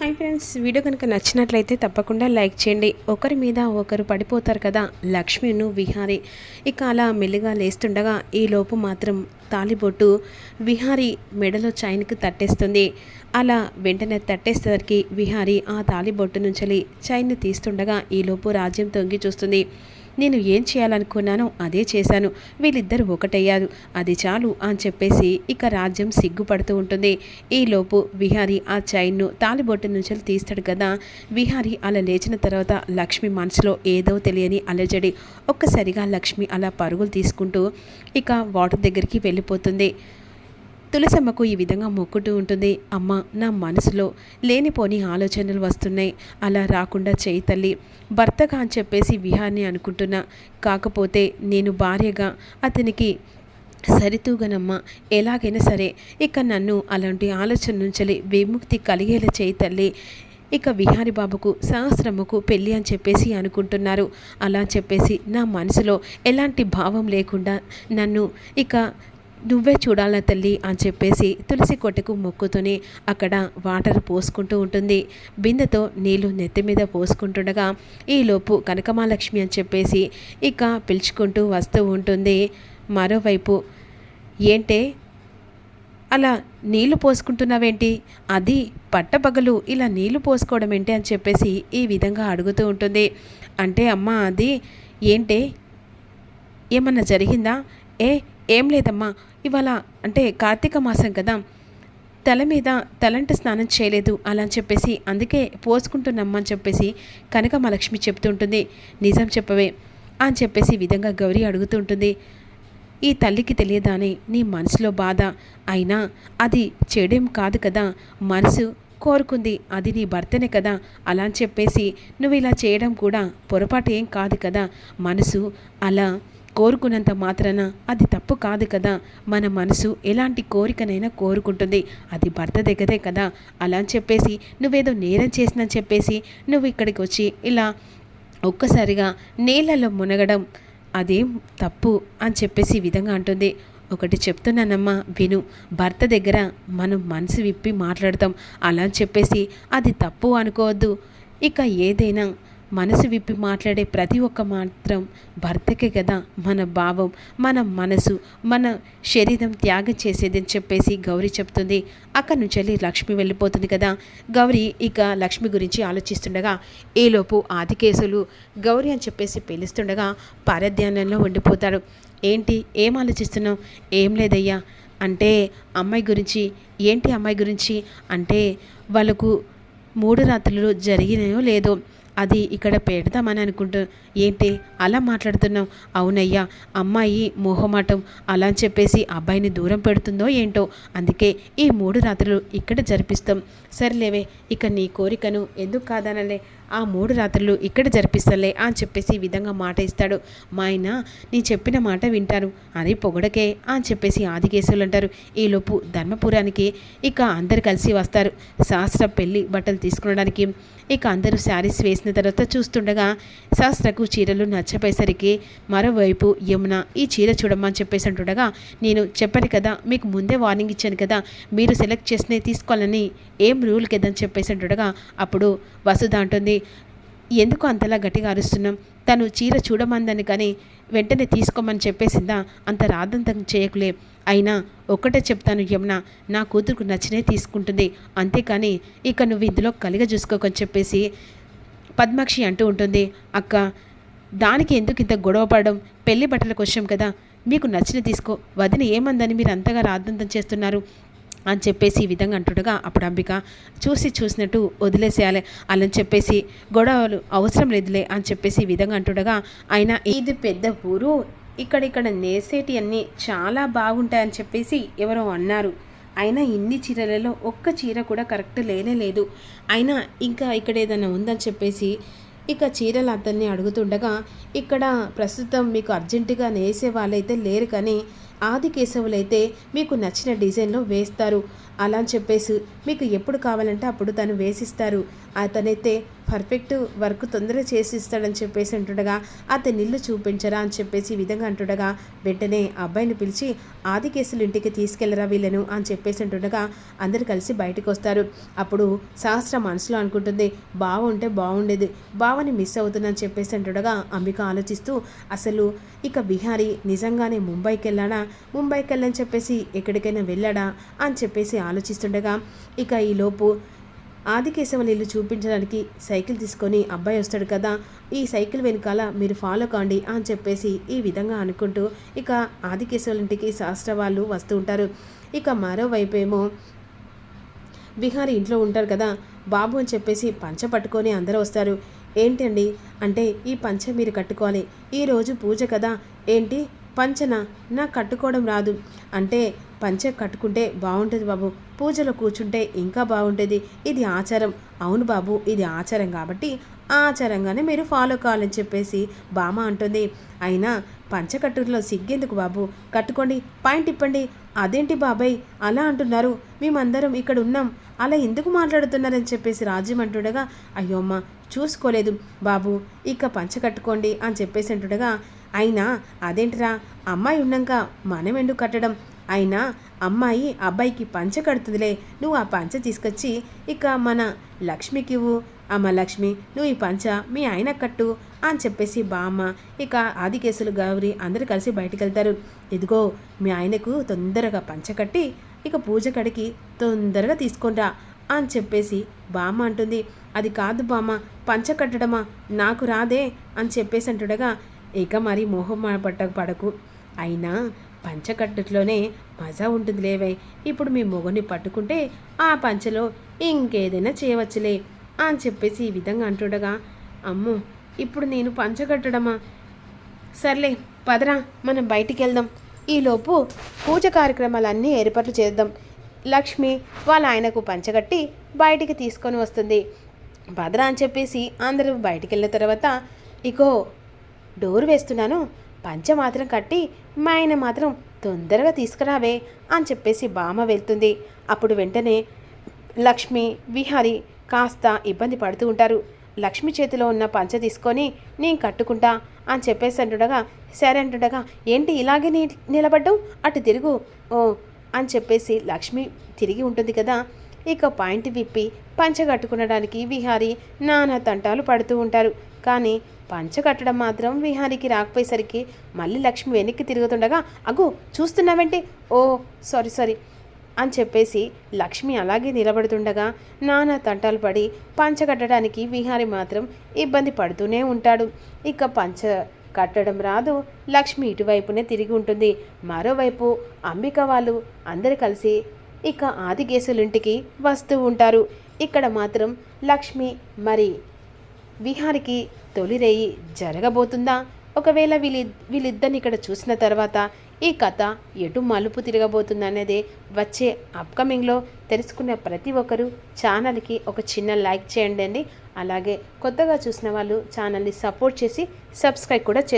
Hi friends video కనుక నచ్చినట్లయితే తప్పకుండా లైక్ చేయండి. ఒకరి మీద ఒకరు పడిపోతారు కదా లక్ష్మిను విహారి. ఇక అలా మెల్లిగా లేస్తుండగా ఈ లోపు మాత్రం తాలిబొట్టు విహారి మెడలో చైన్కి తట్టేస్తుంది. అలా వెంటనే తట్టేసరికి విహారి ఆ తాలిబొట్టు నుంచి చైన్ తీస్తుండగా ఈలోపు రాజ్యం తొంగి చూస్తుంది. నేను ఏం చేయాలనుకున్నానో అదే చేశాను. వీళ్ళిద్దరూ ఒకటయ్యారు. అది చాలు అని చెప్పేసి ఇక రాజ్యం సిగ్గుపడుతూ ఉంటుంది. ఈలోపు విహారి ఆ చైన్ను తాలిబొట్టు నుంచి తీస్తాడు కదా. విహారి అలా లేచిన తర్వాత లక్ష్మి మనసులో ఏదో తెలియని అలజడి ఒక్కసారిగా లక్ష్మి అలా పరుగులు తీసుకుంటూ ఇక వాటర్ దగ్గరికి వెళ్ళిపోతుంది. తులసమ్మకు ఈ విధంగా మొక్కుతూ ఉంటుంది. అమ్మ నా మనసులో లేనిపోని ఆలోచనలు వస్తున్నాయి. అలా రాకుండా చేయి తల్లి. భర్తగా అని చెప్పేసి విహాన్ని అనుకుంటున్నా. కాకపోతే నేను భార్యగా అతనికి సరితూగనమ్మ. ఎలాగైనా సరే ఇక నన్ను అలాంటి ఆలోచన నుంచి విముక్తి కలిగేలా చేయి తల్లి. ఇక విహారి బాబుకు సహస్రమ్మకు పెళ్ళి అని చెప్పేసి అనుకుంటున్నారు. అలా చెప్పేసి నా మనసులో ఎలాంటి భావం లేకుండా నన్ను ఇక నువ్వే చూడాల తల్లి అని చెప్పేసి తులసి కొట్టకు మొక్కుతూనే అక్కడ వాటర్ పోసుకుంటూ ఉంటుంది. బిందెతో నీళ్ళు నెత్తి మీద పోసుకుంటుండగా ఈలోపు కనకమాలక్ష్మి అని చెప్పేసి ఇక పిలుచుకుంటూ వస్తూ ఉంటుంది. మరోవైపు ఏంటే? అలా నీళ్ళు పోసుకుంటున్నావేంటి? అది పట్టపగలు ఇలా నీళ్ళు పోసుకోవడం ఏంటి అని చెప్పేసి ఈ విధంగా అడుగుతూ ఉంటుంది. అంటే అమ్మ అది ఏంటే? ఏమన్నా జరిగిందా? ఏ ఏం లేదమ్మా. ఇవాళ అంటే కార్తీక మాసం కదా. తల మీద తలంటి స్నానం చేయలేదు అలా అని చెప్పేసి అందుకే పోసుకుంటున్నమ్మని చెప్పేసి కనక మా లక్ష్మి చెప్తుంటుంది. నిజం చెప్పవే అని చెప్పేసి విధంగా గౌరీ అడుగుతుంటుంది ఈ తల్లికి తెలియదానే నీ మనసులో బాధ. అయినా అది చెడేం కాదు కదా. మనసు కోరుకుంది అది నీ భర్తనే కదా. అలా అని చెప్పేసి నువ్వు ఇలా చేయడం కూడా పొరపాటు ఏం కాదు కదా. మనసు అలా కోరుకున్నంత మాత్రాన అది తప్పు కాదు కదా. మన మనసు ఎలాంటి కోరికనైనా కోరుకుంటుంది. అది భర్త దగ్గరే కదా. అలా అని చెప్పేసి నువ్వేదో నేరం చేసినని చెప్పేసి నువ్వు ఇక్కడికి వచ్చి ఇలా ఒక్కసారిగా నీళ్ళలో మునగడం అదేం తప్పు అని చెప్పేసి విధంగా అంటుంది. ఒకటి చెప్తున్నానమ్మా విను. భర్త దగ్గర మనం మనసు విప్పి మాట్లాడతాం. అలా అని చెప్పేసి అది తప్పు అనుకోవద్దు. ఇక ఏదైనా మనసు విప్పి మాట్లాడే ప్రతి ఒక్క మాత్రం భర్తకే కదా మన భావం మన మనసు మన శరీరం త్యాగం చేసేదని చెప్పేసి గౌరీ చెప్తుంది. అక్కడి నుంచి వెళ్ళి లక్ష్మి వెళ్ళిపోతుంది కదా. గౌరీ ఇక లక్ష్మి గురించి ఆలోచిస్తుండగా ఈలోపు ఆదికేసులు గౌరీ అని చెప్పేసి పిలుస్తుండగా పరధ్యానంలో ఉండిపోతాడు. ఏంటి? ఏం ఆలోచిస్తున్నావు? ఏం లేదయ్యా. అంటే అమ్మాయి గురించి? ఏంటి అమ్మాయి గురించి? అంటే వాళ్ళకు మూడు రాత్రులు జరిగినాయో లేదో. అది ఇక్కడ పెడతామని అనుకుంటూ ఏంటి? అలా మాట్లాడుతున్నావు? అవునయ్యా అమ్మాయి మోహమాటం అలా అని చెప్పేసి అబ్బాయిని దూరం పెడుతుందో ఏంటో అందుకే ఈ మూడు రాత్రులు ఇక్కడ జరిపిస్తాం. సర్లేవే ఇక నీ కోరికను ఎందుకు కాదనలే? ఆ మూడు రాత్రులు ఇక్కడ జరిపిస్తలే అని చెప్పేసి ఈ విధంగా మాట ఇస్తాడు. మా ఆయన నీ చెప్పిన మాట వింటాను. అది పొగడకే అని చెప్పేసి ఆదికేశవులు అంటారు. ఈలోపు ధర్మపురానికి ఇక అందరు కలిసి వస్తారు. శాస్త్ర పెళ్ళి బట్టలు తీసుకునడానికి. ఇక అందరూ శారీస్ వేసిన తర్వాత చూస్తుండగా శాస్త్రకు చీరలు నచ్చపోయేసరికి మరోవైపు యమున ఈ చీర చూడమ్మని చెప్పేసి అంటుండగా నేను చెప్పాను కదా మీకు ముందే వార్నింగ్ ఇచ్చాను కదా మీరు సెలెక్ట్ చేసినవి తీసుకోవాలని ఏం రూల్ కదని చెప్పేసి అంటుండగా అప్పుడు వసుధ అంటుంది ఎందుకు అంతలా గట్టిగా అరుస్తున్నాం? తను చీర చూడమందని కానీ వెంటనే తీసుకోమని చెప్పేసిందా? అంత రాదంతం చేయకులే. అయినా ఒక్కటే చెప్తాను యమున నా కూతురుకు నచ్చినే తీసుకుంటుంది. అంతేకాని ఇక నువ్వు ఇందులో కలిగ చూసుకోకని చెప్పేసి పద్మాక్షి అంటూ ఉంటుంది. అక్క దానికి ఎందుకు ఇంత గొడవ పడడం? పెళ్ళి బట్టలకు వచ్చాం కదా. మీకు నచ్చిన తీసుకో. వదిన ఏమందని మీరు అంతగా రాద్దంతం చేస్తున్నారు? అని చెప్పేసి ఈ విధంగా అంటుండగా అప్పుడు అంబిక చూసి చూసినట్టు వదిలేసేయాలి అని చెప్పేసి గొడవలు అవసరం లేదులే అని చెప్పేసి ఈ విధంగా అంటుండగా అయినా ఇది పెద్ద ఊరు ఇక్కడిక్కడ నేసేటి అన్నీ చాలా బాగుంటాయని చెప్పేసి ఎవరో అన్నారు. అయినా ఇన్ని చీరలలో ఒక్క చీర కూడా కరెక్ట్ లేనే లేదు. అయినా ఇంకా ఇక్కడ ఏదైనా ఉందని చెప్పేసి ఇక చీరలు అతన్ని అడుగుతుండగా ఇక్కడ ప్రస్తుతం మీకు అర్జెంటుగా నేసే వాళ్ళైతే లేరు కానీ ఆది కేశవులైతే మీకు నచ్చిన డిజైన్లో వేస్తారు. అలా అని చెప్పేసి మీకు ఎప్పుడు కావాలంటే అప్పుడు తను వేసిస్తారు. అతనైతే పర్ఫెక్ట్ వర్క్ తొందరగా చేసి ఇస్తాడని చెప్పేసి అంటుండగా అతని ఇల్లు చూపించరా? అని చెప్పేసి ఈ విధంగా అంటుండగా వెంటనే అబ్బాయిని పిలిచి ఆది కేసులు ఇంటికి తీసుకెళ్ళరా వీళ్ళను? అని చెప్పేసి అంటుండగా అందరు కలిసి బయటకు వస్తారు. అప్పుడు సహస్ర మనసులో అనుకుంటుంది బావ ఉంటే బాగుండేది బావని మిస్ అవుతుందని చెప్పేసి అంటుండగా అంబిక ఆలోచిస్తూ అసలు ఇక బిహారీ నిజంగానే ముంబైకి వెళ్ళాడా ముంబైకి వెళ్ళని చెప్పేసి ఎక్కడికైనా వెళ్ళాడా? అని చెప్పేసి ఆలోచిస్తుండగా ఇక ఈలోపు ఆదికేశవులు ఇల్లు చూపించడానికి సైకిల్ తీసుకొని అబ్బాయి వస్తాడు కదా ఈ సైకిల్ వెనకాల మీరు ఫాలో కాండి అని చెప్పేసి ఈ విధంగా అనుకుంటూ ఇక ఆదికేశవుల ఇంటికి శాస్త్ర వాళ్ళు వస్తూ ఉంటారు. ఇక మరోవైపు ఏమో బిహారీ ఇంట్లో ఉంటారు కదా బాబు అని చెప్పేసి పంచ పట్టుకొని అందరూ వస్తారు. ఏంటండి? అంటే ఈ పంచ మీరు కట్టుకోవాలి. ఈరోజు పూజ కదా. ఏంటి? పంచన నాకు కట్టుకోవడం రాదు. అంటే పంచ కట్టుకుంటే బాగుంటుంది బాబు. పూజలో కూర్చుంటే ఇంకా బాగుంటుంది ఇది ఆచారం. అవును బాబు ఇది ఆచారం కాబట్టి ఆచారంగానే మీరు ఫాలో కావాలని చెప్పేసి బామ అంటుంది. అయినా పంచకట్టులో సిగ్గెందుకు బాబు? కట్టుకోండి పాయింట్ ఇప్పండి. అదేంటి బాబాయ్? అలా అంటున్నారు. మేమందరం ఇక్కడ ఉన్నాం. అలా ఎందుకు మాట్లాడుతున్నారని చెప్పేసి రాజ్యం అంటుండగా అయ్యో అమ్మ చూసుకోలేదు బాబు. ఇక పంచ కట్టుకోండి అని చెప్పేసి అంటుండగా అయినా అదేంటిరా? అమ్మాయి ఉన్నాక మనం ఎందుకు కట్టడం? అయినా అమ్మాయి అబ్బాయికి పంచ కడుతుందిలే. నువ్వు ఆ పంచ తీసుకొచ్చి ఇక మన లక్ష్మికి ఇవ్వు. అమ్మ లక్ష్మి నువ్వు ఈ పంచ మీ ఆయన కట్టు అని చెప్పేసి బామ్మ ఇక ఆదికేసులు గౌరి అందరూ కలిసి బయటికి వెళ్తారు ఇదిగో మీ ఆయనకు తొందరగా పంచ కట్టి ఇక పూజ కడికి తొందరగా తీసుకుంటా అని చెప్పేసి బామ్మ అంటుంది. అది కాదు బామ్మ పంచ కట్టడమా? నాకు రాదే అని చెప్పేసి అంటుండగా ఇక మరి మోహం పట్ట పడకు. అయినా పంచకట్టులోనే మజా ఉంటుంది లేవే ఇప్పుడు మీ మొగుని పట్టుకుంటే ఆ పంచలో ఇంకేదైనా చేయవచ్చులే అని చెప్పేసి ఈ విధంగా అంటుండగా అమ్మో ఇప్పుడు నేను పంచకట్టడమా? సర్లే పదరా మనం బయటికి వెళ్దాం ఈలోపు పూజ కార్యక్రమాలన్నీ ఏర్పాట్లు చేద్దాం. లక్ష్మి వాళ్ళ ఆయనకు పంచగట్టి బయటికి తీసుకొని వస్తుంది. భద్ర అని చెప్పేసి అందరూ బయటికి వెళ్ళిన తర్వాత ఇగో డోర్ వేస్తున్నాను. పంచ మాత్రం కట్టి మా ఆయన మాత్రం తొందరగా తీసుకురావే అని చెప్పేసి బామ్మ వెళ్తుంది. అప్పుడు వెంటనే లక్ష్మి విహారి కాస్త ఇబ్బంది పడుతూ ఉంటారు. లక్ష్మి చేతిలో ఉన్న పంచ తీసుకొని నేను కట్టుకుంటా అని చెప్పేసి అంటుండగా సరే అంటుండగా ఏంటి ఇలాగే నీ నిలబడ్డం అటు తిరుగు. ఓ అని చెప్పేసి లక్ష్మి తిరిగి ఉంటుంది కదా. ఇక పాయింట్ విప్పి పంచ కట్టుకునడానికి విహారీ నానా తంటాలు పడుతూ ఉంటారు. కానీ పంచ కట్టడం మాత్రం విహారికి రాకపోయేసరికి మళ్ళీ లక్ష్మి వెనక్కి తిరుగుతుండగా అగు చూస్తున్నావంటే? ఓ సారీ సారీ అని చెప్పేసి లక్ష్మి అలాగే నిలబడుతుండగా నానా తంటాలు పడి పంచ కట్టడానికి విహారి మాత్రం ఇబ్బంది పడుతూనే ఉంటాడు. ఇక పంచ కట్టడం రాదు లక్ష్మి ఇటువైపునే తిరిగి ఉంటుంది. మరోవైపు అంబిక వాళ్ళు అందరు కలిసి ఇక ఆదిగేసులింటికి వస్తూ ఉంటారు. ఇక్కడ మాత్రం లక్ష్మి మరి విహారికి తొలిరేయి జరగబోతుందా? ఒకవేళ వీళ్ళి వీళ్ళిద్దరిని ఇక్కడ చూసిన తర్వాత ఈ కథ ఎటు మలుపు తిరగబోతుందనేది వచ్చే అప్కమింగ్లో తెలుసుకున్న ప్రతి ఒక్కరూ ఛానల్కి ఒక చిన్న లైక్ చేయండి అండి. అలాగే కొత్తగా చూసిన వాళ్ళు ఛానల్ని సపోర్ట్ చేసి సబ్స్క్రైబ్ కూడా చే